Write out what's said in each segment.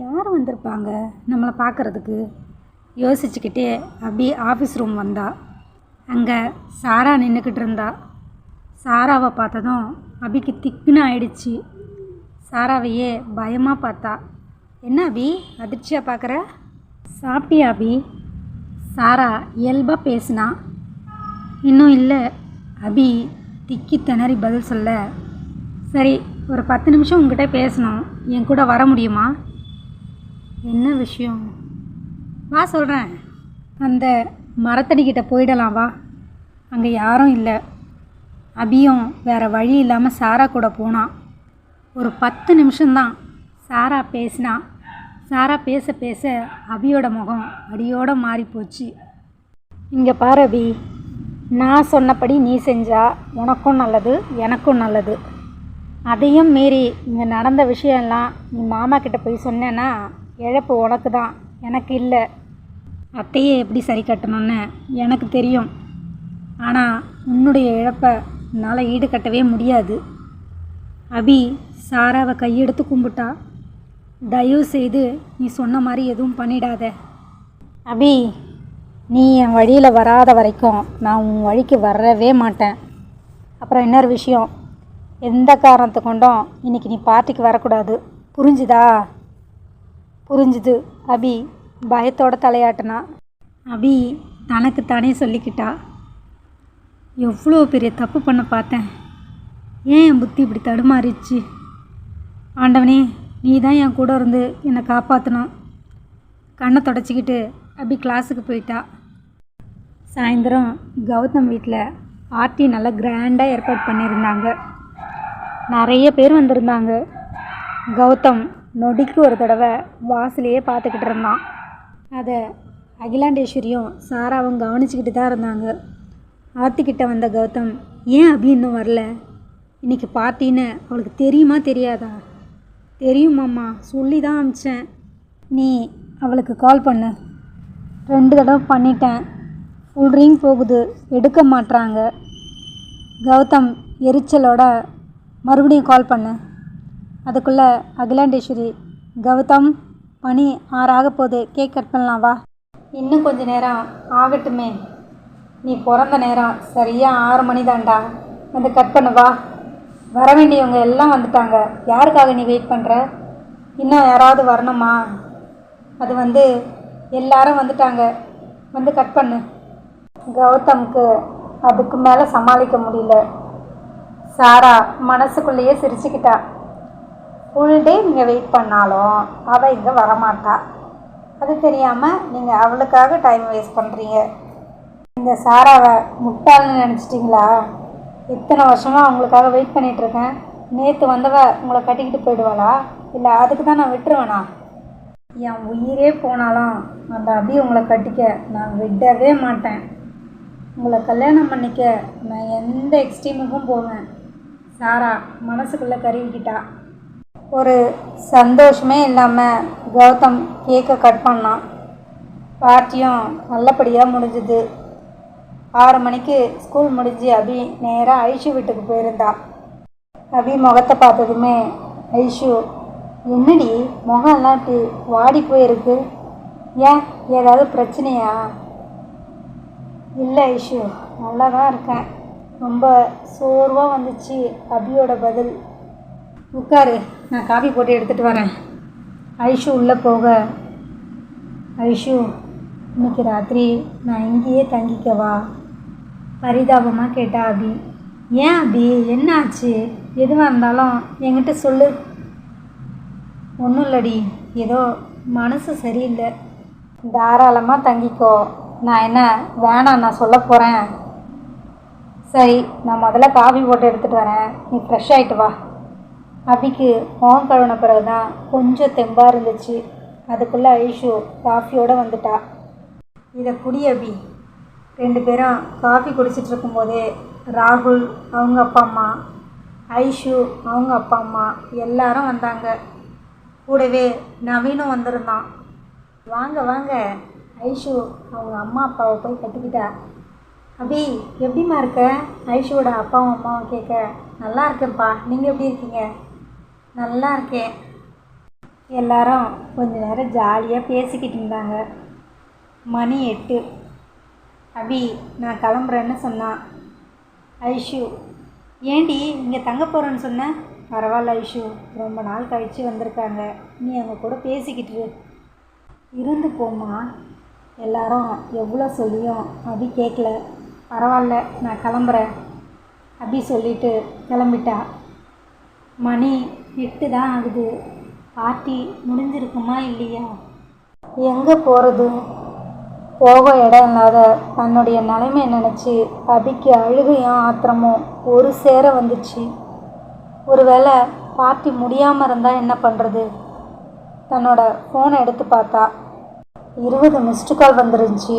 யார் வந்திருப்பாங்க நம்மளை பார்க்குறதுக்கு? யோசிச்சுக்கிட்டே அபி ஆஃபீஸ் ரூம் வந்தா. அங்கே சாரா நின்றுக்கிட்டு இருந்தா. சாராவை பார்த்ததும் அபிக்கு திக்குன்னு ஆயிடுச்சு. சாராவையே பயமாக பார்த்தா. என்ன அபி அதிர்ச்சியாக பார்க்குற? சாப்பிட்டியா அபி? சாரா இயல்பாக பேசினா. இன்னும் இல்லை. அபி திக்கி திணறி பதில் சொல்ல. சரி ஒரு பத்து நிமிஷம் உங்ககிட்ட பேசணும். என் கூட வர முடியுமா? என்ன விஷயம்? வா சொல்கிறேன் அந்த மரத்தடிக்கிட்ட போயிடலாம் வா. அங்கே யாரும் இல்லை. அபியும் வேறு வழி இல்லாமல் சாரா கூட போனான் ஒரு பத்து நிமிஷம்தான் சாரா பேசினா. சாரா பேச பேச அபியோட முகம் அடியோட மாறி போச்சு இங்கே பாரு அபி. நான் சொன்னபடி நீ செஞ்சா உனக்கும் நல்லது எனக்கும் நல்லது. அதையும் மீறி இங்கே நடந்த விஷயம்லாம் நீ மாமா கிட்ட போய் சொன்னேன்னா இழப்பு உனக்கு தான் எனக்கு இல்லை. அத்தையை எப்படி சரி கட்டணும்னு எனக்கு தெரியும். ஆனால் உன்னுடைய இழப்பை என்னால் ஈடுகட்டவே முடியாது. அபி சாராவை கையெடுத்து கும்பிட்டா. தயவு செய்து நீ சொன்ன மாதிரி எதுவும் பண்ணிடாத. அபி நீ என் வழியில் வராத வரைக்கும் நான் உன் வழிக்கு வரவே மாட்டேன். அப்புறம் இன்னொரு விஷயம். எந்த காரணத்தை கொண்டும் இன்றைக்கி நீ பார்ட்டிக்கு வரக்கூடாது. புரிஞ்சுதா? புரிஞ்சுது. அபி பயத்தோட தலையாட்டினா. அபி தனக்கு தானே சொல்லிக்கிட்டா. எவ்வளோ பெரிய தப்பு பண்ண பார்த்தேன். ஏன் என் புத்தி இப்படி தடுமாறிச்சு ஆண்டவனே நீ தான் என் கூட இருந்து என்னை காப்பாற்றணும் கண்ணை தொடச்சிக்கிட்டு அபி கிளாஸுக்கு போயிட்டா. சாயந்தரம் கௌதம் வீட்டில் பார்ட்டி நல்லா கிராண்டாக ஏற்பாடு பண்ணியிருந்தாங்க. நிறைய பேர் வந்திருந்தாங்க. கௌதம் நொடிக்கு ஒரு தடவை வாசலையே பார்த்துக்கிட்டு இருந்தான். அதை அகிலாண்டேஸ்வரியும் சாராவும் கவனிச்சுக்கிட்டு தான் இருந்தாங்க. ஆர்த்திக்கிட்ட வந்த கௌதம் ஏன் அபி இன்னும் வரல? இன்னைக்கு பார்ட்டின்னு அவளுக்கு தெரியுமா தெரியாதா? தெரியுமாம்மா சொல்லி தான் அமிச்சேன். நீ அவளுக்கு கால் பண்ணு. ரெண்டு தடவை பண்ணிட்டேன். ஃபுல் ரிங் போகுது எடுக்க மாட்றாங்க. கௌதம் எரிச்சலோட மறுபடியும் கால் பண்ணு. அதுக்குள்ளே அகிலாண்டேஸ்வரி கௌதம் பணி ஆறாக போகுது. கேக் கட் பண்ணலாம் வா. இன்னும் கொஞ்சம் நேரம் ஆகட்டுமே. நீ பிறந்த நேரம் சரியாக ஆறு மணி தான்டா வந்து கட் பண்ணு வா. வர வேண்டியவங்க எல்லாம் வந்துட்டாங்க. யாருக்காக நீ வெயிட் பண்ணுற இன்னும் யாராவது வரணுமா? அது வந்து எல்லாரும் வந்துட்டாங்க. வந்து கட் பண்ணு. கௌதம்க்கு அதுக்கு மேலே சமாளிக்க முடியல. சாரா மனசுக்குள்ளேயே சிரிச்சுக்கிட்டா. ஃபுல் டே நீங்கள் வெயிட் பண்ணாலும் அவள் இங்கே வரமாட்டா. அது தெரியாமல் நீங்கள் அவளுக்காக டைம் வேஸ்ட் பண்ணுறீங்க இந்த சாராவை முட்டாள்னு நினச்சிட்டிங்களா? இத்தனை வருஷமாக அவங்களுக்காக வெயிட் பண்ணிகிட்ருக்கேன் நேற்று வந்தவ உங்களை கட்டிக்கிட்டு போயிடுவாளா? இல்லை அதுக்கு தான் நான் விட்டுருவேனா? என் உயிரே போனாலும் அந்த அபி உங்களை கட்டிக்க நான் விடவே மாட்டேன். உங்களை கல்யாணம் பண்ணிக்க நான் எந்த எக்ஸ்ட்ரீமுக்கும் போவேன். சாரா மனசுக்குள்ளே கருவிக்கிட்டா. ஒரு சந்தோஷமே இல்லாமல் கௌதம் கேக்கை கட் பண்ணான். பார்ட்டியும் நல்லபடியாக முடிஞ்சுது. ஆறு மணிக்கு ஸ்கூல் முடிஞ்சு அபி நேராக ஐஷு வீட்டுக்கு போயிருந்தா. அபி முகத்தை பார்த்ததுமே ஐஷு என்னடி முகம்லாம் இப்படி வாடி போயிருக்கு? ஏன் ஏதாவது பிரச்சனையா? இல்லை ஐஷு நல்லா தான் இருக்கேன். ரொம்ப சோர்வாக வந்துச்சு அபியோட பதில். உட்காரு. நான் காஃபி போட்டு எடுத்துகிட்டு வரேன். ஐஷு உள்ளே போக. ஐஷு இன்னைக்கு ராத்திரி நான் இங்கேயே தங்கிக்கவா பரிதாபமாக கேட்டா அபி. ஏன் அபி? என்ன ஆச்சு? எதுவாக இருந்தாலும் என்கிட்ட சொல்லு. ஒன்றும் இல்லடி. ஏதோ மனசு சரியில்லை. தாராளமாக தங்கிக்கோ. நான் என்ன வேணாம் நான் சொல்ல போகிறேன் சரி நான் முதல்ல காஃபி போட்டு எடுத்துகிட்டு வரேன். நீ ஃப்ரெஷ் ஆகிட்டு வா. அபிக்கு முகம் கழுவின பிறகு தான் கொஞ்சம் தெம்பாக இருந்துச்சு. அதுக்குள்ளே ஐஷு காஃபியோடு வந்துட்டா. இதை குடி அபி. ரெண்டு பேரும் காஃபி குடிச்சிட்டு இருக்கும்போதே ராகுல் அவங்க அப்பா அம்மா ஐஷு அவங்க அப்பா அம்மா எல்லாரும் வந்தாங்க. கூடவே நவீனும் வந்திருந்தான். வாங்க வாங்க. ஐஷு அவங்க அம்மா அப்பாவை போய் கட்டிக்கிட்டா. அபி எப்படிம்மா இருக்க? ஐஷுவோட அப்பாவும் அம்மாவும் கேட்க நல்லா இருக்கேன்ப்பா. நீங்கள் எப்படி இருக்கீங்க? நல்லா இருக்கேன் எல்லாரும் கொஞ்ச நேரம் ஜாலியாக பேசிக்கிட்டு இருந்தாங்க. மணி எட்டு. அபி நான் கிளம்புறேன்னு சொன்னான் ஐஷு ஏண்டி இங்கே தங்க போகிறேன்னு சொன்னேன் பரவாயில்ல ஐஷு ரொம்ப நாள் கழித்து வந்திருக்காங்க. நீ அவங்க கூட பேசிக்கிட்டு இருந்து போம்மா. எல்லாரும் எவ்வளோ சொல்லியும் அபி கேட்கல. பரவாயில்ல நான் கிளம்புறேன். அபி சொல்லிட்டு கிளம்பிட்டா. மணி எட்டு தான் ஆகுது. பார்ட்டி முடிஞ்சிருக்குமா இல்லையா? எங்கே போகிறது போக இடம் இல்லாத தன்னுடைய நிலைமையை நினச்சி அபிக்கு அழுகையும் ஆத்திரமும் ஒரு சேர வந்துச்சு. ஒருவேளை பார்ட்டி முடியாமல் இருந்தால் என்ன பண்ணுறது தன்னோட ஃபோனை எடுத்து பார்த்தா இருபது மிஸ்டு கால் வந்துருந்துச்சு.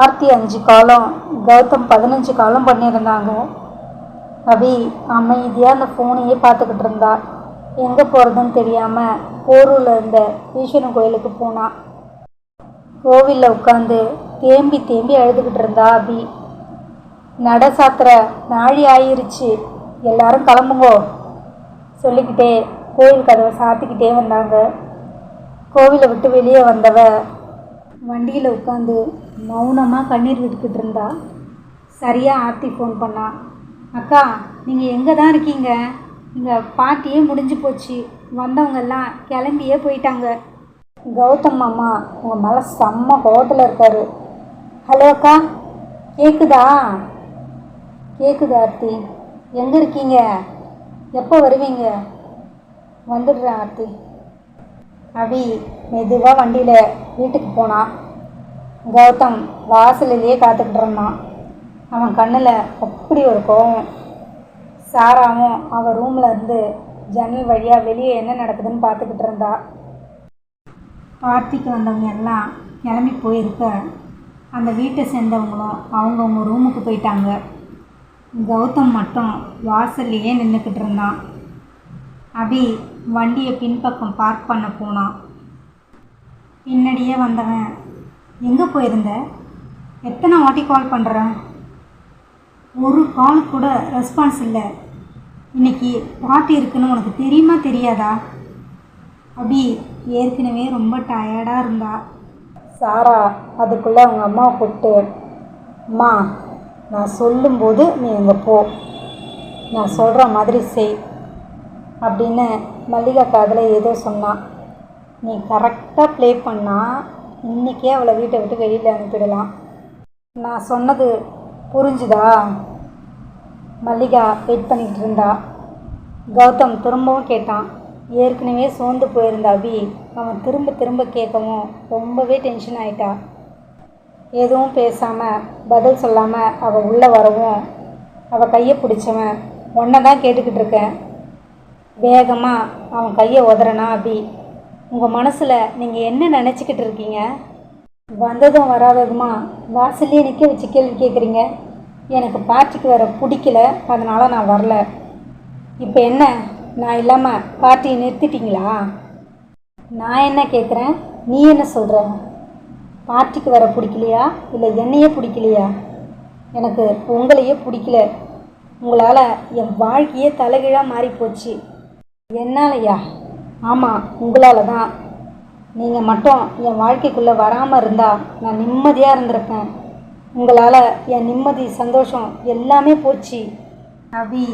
ஆர்த்தி அஞ்சு காலம் கௌதம் பதினஞ்சு காலம் பண்ணியிருந்தாங்க. அபி அமைதியாக அந்த ஃபோனையே பார்த்துக்கிட்டு இருந்தா. எங்கே போகிறதுன்னு தெரியாமல் போரூரில் இருந்த ஈஸ்வரன் கோயிலுக்கு போனா. கோவிலில் உட்காந்து தேம்பி தேம்பி அழுதுகிட்டு இருந்தா அபி. நட சாத்திர நாழி ஆயிருச்சு. எல்லாரும் கிளம்புங்கோ. சொல்லிக்கிட்டே கோயில் கதவை சாத்திக்கிட்டே வந்தாங்க. கோவிலை விட்டு வெளியே வந்தவ வண்டியில் உட்காந்து மௌனமாக கண்ணீர் விட்டுக்கிட்டு இருந்தா. சரியாக ஆர்த்தி ஃபோன் பண்ணான் அக்கா நீங்கள் எங்கே தான் இருக்கீங்க? இங்கே பார்ட்டியே முடிஞ்சு போச்சு. வந்தவங்கெல்லாம் கிளம்பியே போயிட்டாங்க. கௌதம் மாமா உங்கள் மேலே செம்ம கோவத்தில் இருக்காரு. ஹலோ அக்கா கேட்குதா கேட்குது ஆர்த்தி. எங்கே இருக்கீங்க? எப்போ வருவீங்க? வந்துடுறேன் ஆர்த்தி. அபி மெதுவாக வண்டியில் வீட்டுக்கு போனான் கௌதம் வாசலிலேயே காத்துக்கிட்டு இருந்தான். அவன் கண்ணில் அப்படி ஒரு கோபம் சாராவும் அவன் ரூமில் இருந்து ஜன்னல் வழியாக வெளியே என்ன நடக்குதுன்னு பார்த்துக்கிட்டு இருந்தா. பார்ட்டிக்கு வந்தவங்க எல்லாம் கிளம்பி போயிருக்க அந்த வீட்டை சேர்ந்தவங்களும் அவங்கவுங்க ரூமுக்கு போயிட்டாங்க. கௌதம் மட்டும் வாசல்லையே நின்றுக்கிட்டு இருந்தான். அபி வண்டியை பின்பக்கம் பார்க் பண்ண போனான். பின்னாடியே வந்தவன் எங்கே போயிருந்த? எத்தனை வாட்டி கால் பண்ணுறேன் ஒரு கால் கூட ரெஸ்பான்ஸ் இல்லை. இன்னைக்கு பாட்டி இருக்குன்னு உனக்கு தெரியுமா தெரியாதா? அபி ஏற்கனவே ரொம்ப டயர்டாக இருந்தா. சாரா அதுக்குள்ளே அவங்க அம்மாவை கூப்பிட்டு அம்மா நான் சொல்லும்போது நீ அங்கே போ. நான் சொல்கிற மாதிரி செய். அப்படின்னு மல்லிகா காதில் ஏதோ சொன்னான் நீ கரெக்டாக ப்ளே பண்ணால் இன்றைக்கே அவளை வீட்டை விட்டு வெளியில் அனுப்பிடலாம். நான் சொன்னது புரிஞ்சுதா? மல்லிகா வெயிட் பண்ணிக்கிட்டு இருந்தா. கௌதம் திரும்பவும் கேட்டான். ஏற்கனவே சோர்ந்து போயிருந்த அபி. அவன் திரும்ப திரும்ப கேட்கவும் ரொம்பவே டென்ஷன் ஆயிட்டா. எதுவும் பேசாமல் பதில் சொல்லாமல் அவள் உள்ளே வரவும் அவள் கையை பிடிச்சவன் உன்னை தான் கேட்டுக்கிட்டு இருக்கேன். வேகமாக அவன் கையை உதறனா அபி. உங்கள் மனசில் நீங்கள் என்ன நினச்சிக்கிட்டு இருக்கீங்க? வந்ததும் வராததுமா வாசல்லையே நிற்க வச்சு கேள்வி கேட்குறீங்க எனக்கு பார்ட்டிக்கு வர பிடிக்கல அதனால் நான் வரல. இப்போ என்ன? நான் இல்லாமல் பார்ட்டியை நிறுத்திட்டீங்களா? நான் என்ன கேட்குறேன் நீ என்ன சொல்கிற பார்ட்டிக்கு வர பிடிக்கலையா? இல்லை என்னையே பிடிக்கலையா? எனக்கு உங்களையே பிடிக்கல. உங்களால் என் வாழ்க்கையே தலைகீழாக மாறி போச்சு என்னாலையா? ஆமாம் உங்களால் தான் நீங்கள் மட்டும் என் வாழ்க்கைக்குள்ளே வராமல் இருந்தால் நான் நிம்மதியாக இருந்திருப்பேன். உங்களால் என் நிம்மதி சந்தோஷம் எல்லாமே போச்சு. அபி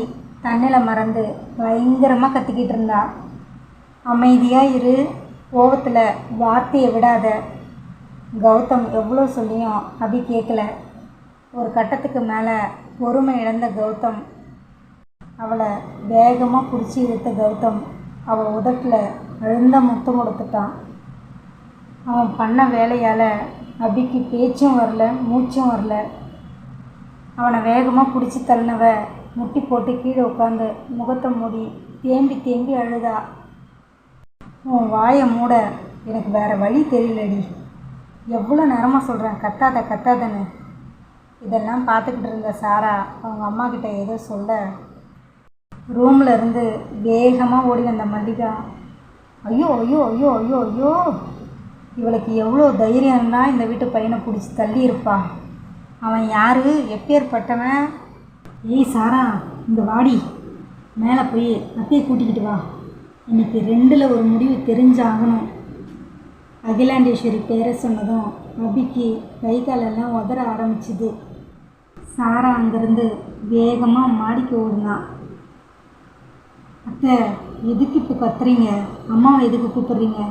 தண்ணில் மறந்து பயங்கரமாக கத்திக்கிட்டு இருந்தா. அமைதியாக இரு. கோவத்தில் வார்த்தையை விடாத. கௌதம் எவ்வளோ சொல்லியும் அபி கேட்கல ஒரு கட்டத்துக்கு மேலே பொறுமை இழந்த கௌதம். அவளை வேகமாக பிடிச்சி இழுத்த கௌதம் அவள் உதட்டில் அழுந்த முத்தம் கொடுத்துட்டான். அவன் பண்ண வேலையால் அபிக்கு பேச்சும் வரல மூச்சும் வரல. அவனை வேகமாக பிடிச்சி தள்ளினவ முட்டி போட்டு கீழே உட்காந்து முகத்தை மூடி தேம்பி தேம்பி அழுதா. உன் வாயை மூட எனக்கு வேறு வழி தெரியலடி. எவ்வளோ நேரமாக சொல்கிறேன் கத்தாத கத்தாதன்னு. இதெல்லாம் பார்த்துக்கிட்டு இருந்த சாரா அவங்க அம்மா கிட்ட ஏதோ சொல்ல ரூமில் இருந்து வேகமாக ஓடி வந்த மல்லிகா ஐயோ ஐயோ ஐயோ ஐயோ ஐயோ. இவளுக்கு எவ்வளோ தைரியம் இந்த வீட்டு பையனை பிடிச்சி தள்ளி இருப்பா. அவன் யார்? எப்பேற்பட்டவன்? ஏய் சாரா இந்த வாடி. மேலே போய் அத்தையை கூட்டிக்கிட்டு வா. இன்னைக்கு ரெண்டில் ஒரு முடிவு தெரிஞ்சாகணும். அகிலாண்டேஸ்வரி பேரை சொன்னதும் அபிக்கு கை காலெல்லாம் உதற ஆரம்பிச்சுது. சாரா அங்கேருந்து வேகமாக மாடிக்கு ஓடுனான் அத்தை எதுக்கு இப்போ கத்துறீங்க? அம்மாவை எதுக்கு கூப்பிட்றீங்க?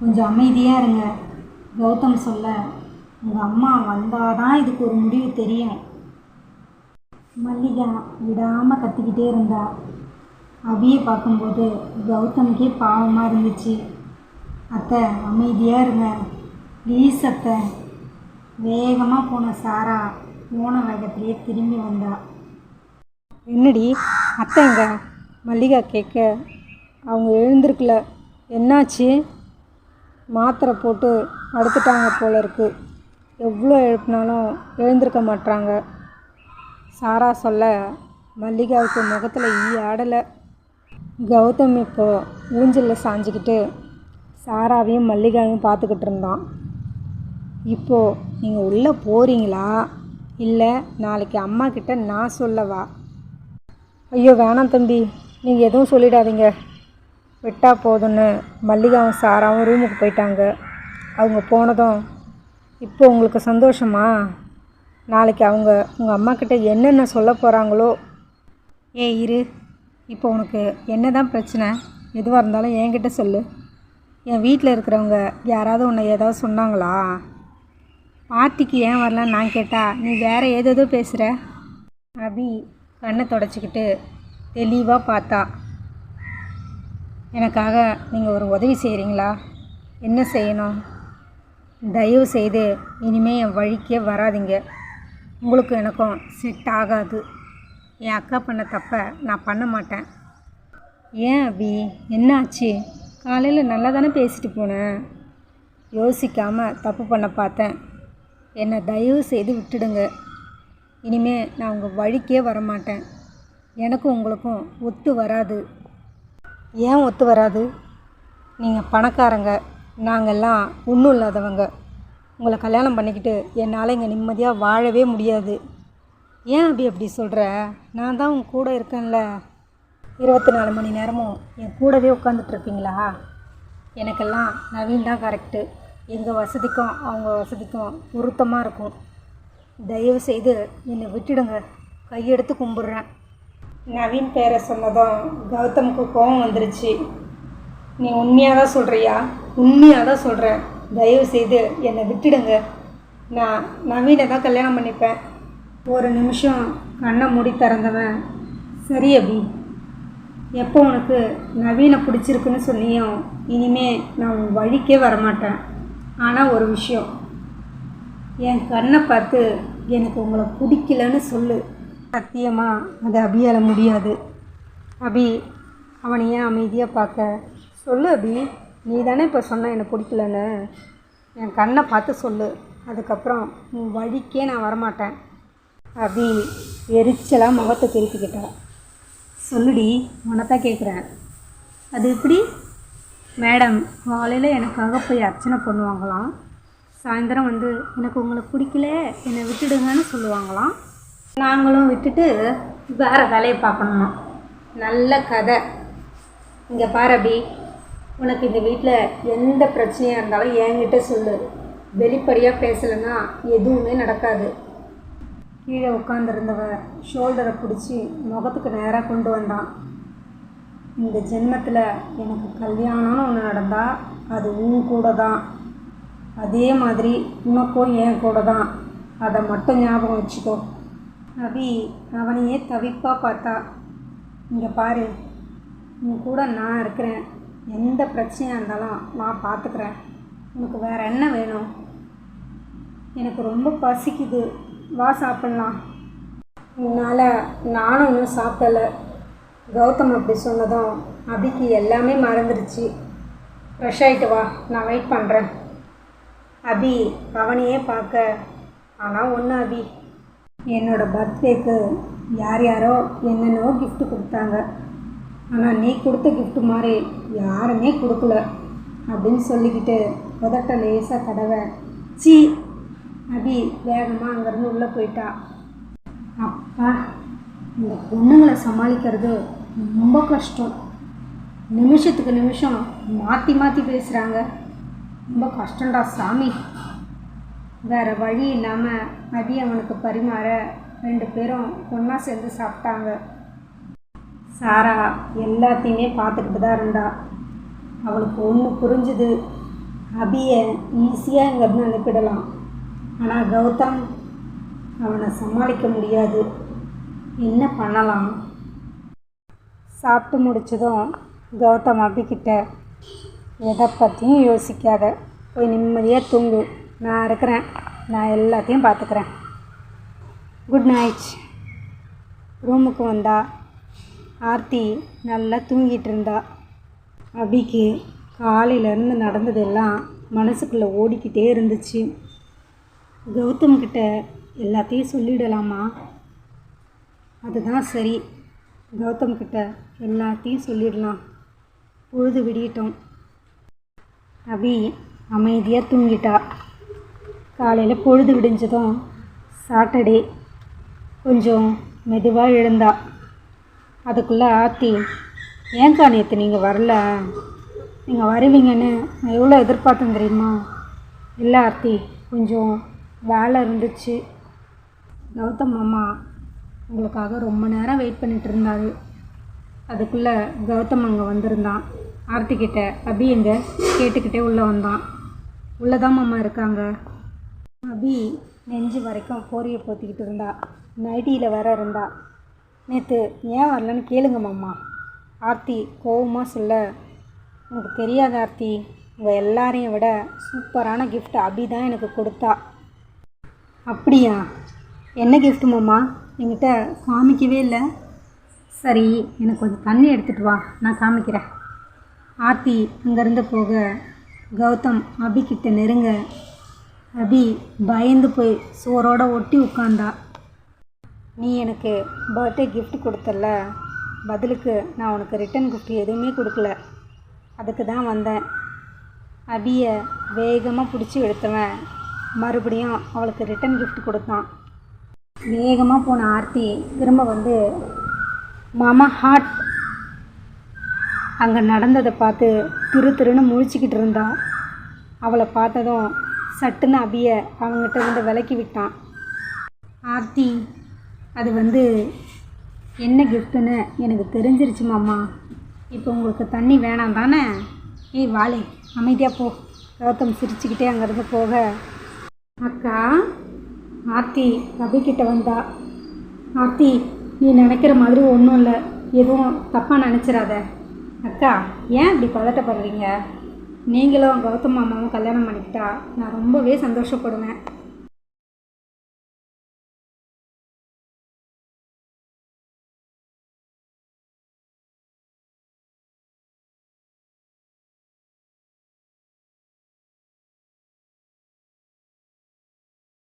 கொஞ்சம் அமைதியாக இருங்க. கௌதம் சொல்ல உங்கள் அம்மா வந்தால் தான் இதுக்கு ஒரு முடிவு தெரியும். மல்லிகா விடாமல் கத்திக்கிட்டே இருந்தா. அவியை பார்க்கும்போது கௌதமுக்கே பாவமாக இருந்துச்சு. அத்தை அமைதியாக இருங்க. ப்ளீஸ் அத்தை. வேகமாக போன சாரா போன வேகத்திலேயே திரும்பி வந்தா. என்னடி? அத்தை எங்க? மல்லிகா கேட்க அவங்க எழுந்திருக்கல. என்னாச்சு? மாத்திரை போட்டு படுத்துட்டாங்க போல இருக்கு. எவ்வளோ எழுப்பினாலும் எழுந்திருக்க மாட்றாங்க. சாரா சொல்ல மல்லிகாவுக்கு முகத்தில் ஈ ஆடலை. கௌதம் இப்போ ஊஞ்சலில் சாஞ்சிக்கிட்டு சாராவையும் மல்லிகாவையும் பார்த்துக்கிட்டு இருந்தான். இப்போது நீங்கள் உள்ளே போகிறீங்களா இல்லை நாளைக்கு அம்மா கிட்ட நான் சொல்லவா? ஐயோ வேணாம் தம்பி. நீங்கள் எதுவும் சொல்லிடாதீங்க. விட்டா போதும்னு மல்லிகாவும் சாராவும் ரூமுக்கு போயிட்டாங்க. அவங்க போனதும் இப்போ உங்களுக்கு சந்தோஷமா? நாளைக்கு அவங்க உங்கள் அம்மாக்கிட்ட என்னென்ன சொல்ல போகிறாங்களோ ஏய் இரு. இப்போ உனக்கு என்ன தான் பிரச்சனை? எதுவாக இருந்தாலும் என்கிட்ட சொல்லு. என் வீட்டில் இருக்கிறவங்க யாராவது உன்னை ஏதாவது சொன்னாங்களா? பார்ட்டிக்கு ஏன் வரலன்னு நான் கேட்டால் நீ வேறு ஏதேதோ பேசுகிற அபி கண்ணை தொடச்சிக்கிட்டு தெளிவாக பார்த்தா எனக்காக நீங்கள் ஒரு உதவி செய்கிறீங்களா என்ன செய்யணும்? தயவு செய்து இனிமேல் என் வழிக்கே வராதீங்க. உங்களுக்கு எனக்கும் செட் ஆகாது. என் அக்கா பண்ண தப்பை நான் பண்ண மாட்டேன். ஏன் அபி? என்னாச்சு? காலையில் நல்லா தானே பேசிட்டு போனேன் யோசிக்காமல் தப்பு பண்ண பார்த்தேன். என்னை தயவு செய்து விட்டுடுங்க. இனிமே நான் உங்கள் வழிக்கே வரமாட்டேன். எனக்கும் உங்களுக்கும் ஒத்து வராது. ஏன் ஒத்து வராது? நீங்கள் பணக்காரங்க. நாங்கள்லாம் ஒன்றும் இல்லாதவங்க. உங்களை கல்யாணம் பண்ணிக்கிட்டு என்னால் இங்கே நிம்மதியாக வாழவே முடியாது. ஏன் அப்படி அப்படி சொல்கிற நான் தான் உன் கூட இருக்கேன்ல. இருபத்தி நாலு மணி நேரமும் என் கூடவே உட்காந்துட்ருப்பீங்களா எனக்கெல்லாம் நவீன் தான் கரெக்டு எங்கள் வசதிக்கும் அவங்க வசதிக்கும் பொருத்தமாக இருக்கும். தயவு செய்து என்னை விட்டுடுங்க. கையெடுத்து கும்பிட்றேன். நவீன் பேரை சொன்னதும் கௌதமுக்கு கோபம் வந்துருச்சு. நீ உண்மையாக தான் சொல்கிறியா உண்மையாக தான் சொல்கிறேன் தயவு செய்து என்னை விட்டுடுங்க. நான் நவீனை தான் கல்யாணம் பண்ணிப்பேன். ஒரு நிமிஷம் கண்ணை மூடி திறந்தவன் சரி அபி எப்போ உனக்கு நவீனை பிடிச்சிருக்குன்னு சொன்னியும் இனிமே நான் உன் வழிக்கே வரமாட்டேன். ஆனால் ஒரு விஷயம் என் கண்ணை பார்த்து எனக்கு உங்களை பிடிக்கலன்னு சொல்லு. சத்தியமாக அது அபியால் முடியாது. அபி அவனை ஏன் அமைதியாக பார்க்க? சொல்லு அபி. நீ தானே இப்போ சொன்ன எனக்கு பிடிக்கலன்னு. என் கண்ணை பார்த்து சொல்லு. அதுக்கப்புறம் உன் வழிக்கே நான் வரமாட்டேன். அபி எரிச்சலாக முகத்தை திருப்பிக்கிட்டா சொல்லுடி உனத்தான் கேட்குறேன் அது எப்படி? மேடம் காலையில் எனக்காக போய் அர்ச்சனை பண்ணுவாங்களாம். சாயந்தரம் வந்து எனக்கு உங்களை பிடிக்கல? என்னை விட்டுடுங்கன்னு சொல்லுவாங்களாம். நாங்களும் விட்டுட்டு வேறு வேலையை பார்க்கணுமா? நல்ல கதை. இங்கே பாரு அபி உனக்கு இந்த வீட்டில் எந்த பிரச்சனையாக இருந்தாலும் என்கிட்ட சொல்லு. வெளிப்படையாக பேசலைன்னா எதுவுமே நடக்காது. கீழே உட்காந்துருந்தவ ஷோல்டரை பிடிச்சி முகத்துக்கு நேராக கொண்டு வந்தான். இந்த ஜென்மத்தில் எனக்கு கல்யாணம்னு ஒன்று நடந்தால் அது உன் கூட தான் அதே மாதிரி உனக்கும் என் கூட தான் அதை மட்டும் ஞாபகம் வச்சுக்கோ. அபி அவனையே தவிப்பாக பார்த்தா. இங்கே பாரு உன் கூட நான் இருக்கிறேன். எந்த பிரச்சனையாக இருந்தாலும் நான் பார்த்துக்கிறேன் உனக்கு வேறு என்ன வேணும்? எனக்கு ரொம்ப பசிக்குது. வா சாப்பிட்லாம். உன்னால் நானும் இன்னும் சாப்பிடல. கௌதம் அப்படி சொன்னதும் அபிக்கு எல்லாமே மறந்துடுச்சு. ஃப்ரெஷ் ஆகிட்டு வா நான் வெயிட் பண்ணுறேன் அபி அவனையே பார்க்க. ஆனால் ஒன்று அபி என்னோடய பர்த்டேக்கு யார் யாரோ என்னென்னவோ கிஃப்ட்டு கொடுத்தாங்க. ஆனால் நீ கொடுத்த கிஃப்ட்டு மாதிரி யாருமே கொடுக்கல அப்படின்னு சொல்லிக்கிட்டு உதட்ட லேசாக தடவை சீ! அபி வேகமாக அங்கேருந்து உள்ளே போயிட்டா. அப்பா இந்த பொண்ணுங்களை சமாளிக்கிறது ரொம்ப கஷ்டம். நிமிஷத்துக்கு நிமிஷம் மாற்றி மாற்றி பேசுகிறாங்க ரொம்ப கஷ்டம்டா சாமி. வேறு வழி இல்லாமல் அபி அவனுக்கு பரிமாற ரெண்டு பேரும் ஒன்றா சேர்ந்து சாப்பிட்டாங்க. சாரா எல்லாத்தையுமே பார்த்துக்கிட்டு தான் இருந்தா. அவளுக்கு ஒன்று புரிஞ்சுது. அபியை ஈஸியாக இங்கேருந்து அனுப்பிடலாம். ஆனால் கௌதம் அவனை சமாளிக்க முடியாது. என்ன பண்ணலாம்? சாப்பிட்டு முடிச்சதும் கௌதம் அபிக்கிட்ட எதை பற்றியும் யோசிக்காத. போய் நிம்மதியாக தூங்கு. நான் இருக்கிறேன். நான் எல்லாத்தையும் பார்த்துக்கிறேன். குட் நைட் ரூமுக்கு வந்தா ஆர்த்தி நல்லா தூங்கிட்டு இருந்தா. அபிக்கு காலையிலேருந்து நடந்ததெல்லாம் மனசுக்குள்ளே ஓடிக்கிட்டே இருந்துச்சு. கௌதம்கிட்ட எல்லாத்தையும் சொல்லிடலாமா? அதுதான் சரி. கௌதம்கிட்ட எல்லாத்தையும் சொல்லிடலாம். பொழுது விடியட்டும். அபி அமைதியாக தூங்கிட்டா. காலையில் பொழுது விடிஞ்சதும் சாட்டர்டே கொஞ்சம் மெதுவாக எழுந்தா. அதுக்குள்ளே ஆர்த்தி ஏன்க்கா நேற்று நீங்கள் வரல? நீங்கள் வருவீங்கன்னு நான் எவ்வளோ எதிர்பார்த்தேன் தெரியுமா? இல்லை ஆர்த்தி கொஞ்சம் வேலை இருந்துச்சு. கௌதம் மாமா உங்களுக்காக ரொம்ப நேரம் வெயிட் பண்ணிட்டு இருந்தாரு. அதுக்குள்ளே கௌதம் அங்கே வந்திருந்தான். ஆர்த்தி கிட்ட அபி எங்க? கேட்டுக்கிட்டே உள்ளே வந்தான். உள்ளே தான் மாமா இருக்காங்க. அபி நெஞ்சு வரைக்கும் போரியை போத்திக்கிட்டு இருந்தா. நைட்டியில் வேற இருந்தா. நேற்று ஏன் வரலன்னு கேளுங்க மாமா. ஆர்த்தி கோவமாக சொல்ல உனக்கு தெரியாத ஆர்த்தி. உங்கள் எல்லாரையும் விட சூப்பரான கிஃப்ட் அபி தான் எனக்கு கொடுத்தா. அப்படியா? என்ன கிஃப்ட் மாமா? என்கிட்ட காமிக்கவே இல்லை. சரி எனக்கு கொஞ்சம் தண்ணி எடுத்துகிட்டு வா. நான் காமிக்கிறேன். ஆர்த்தி அங்கேருந்து போக கௌதம் அபிக்கிட்ட நெருங்க அபி பயந்து போய் சோரோட ஒட்டி உட்காந்தா நீ எனக்கு பர்த்டே கிஃப்ட் கொடுத்தல பதிலுக்கு நான் உனக்கு ரிட்டன் கிஃப்ட் எதுவுமே கொடுக்கல. அதுக்கு தான் வந்தேன். அபியை வேகமாக பிடிச்சி எடுத்தவன் மறுபடியும் அவளுக்கு ரிட்டன் கிஃப்ட் கொடுத்தான். வேகமாக போன ஆர்த்தி திரும்ப வந்து மாமா ஹார்ட் அங்கே நடந்ததை பார்த்து திரு திருன்னு முழிச்சிக்கிட்டு இருந்தா அவளை பார்த்ததும் சட்டுன்னு அபிய அவங்ககிட்ட இருந்து விலக்கி விட்டான். ஆர்த்தி அது வந்து என்ன கிஃப்ட்டுன்னு எனக்கு தெரிஞ்சிருச்சு மாமா. இப்போ உங்களுக்கு தண்ணி வேணாம் தானே? ஏய் வாளே அமைதியாக போ. கௌதம் சிரிச்சுக்கிட்டே அங்கேருந்து போக. அக்கா ஆர்த்தி அபிக்கிட்ட வந்தா. ஆர்த்தி நீ நினைக்கிற மாதிரி ஒன்றும் இல்லை. எதுவும் தப்பாக நினச்சிடாத அக்கா ஏன் இப்படி பதட்டப்படுறீங்க? நீங்களும் கௌதம் மாமாவும் கல்யாணம் பண்ணிக்கிட்டா நான் ரொம்பவே சந்தோஷப்படுவேன்.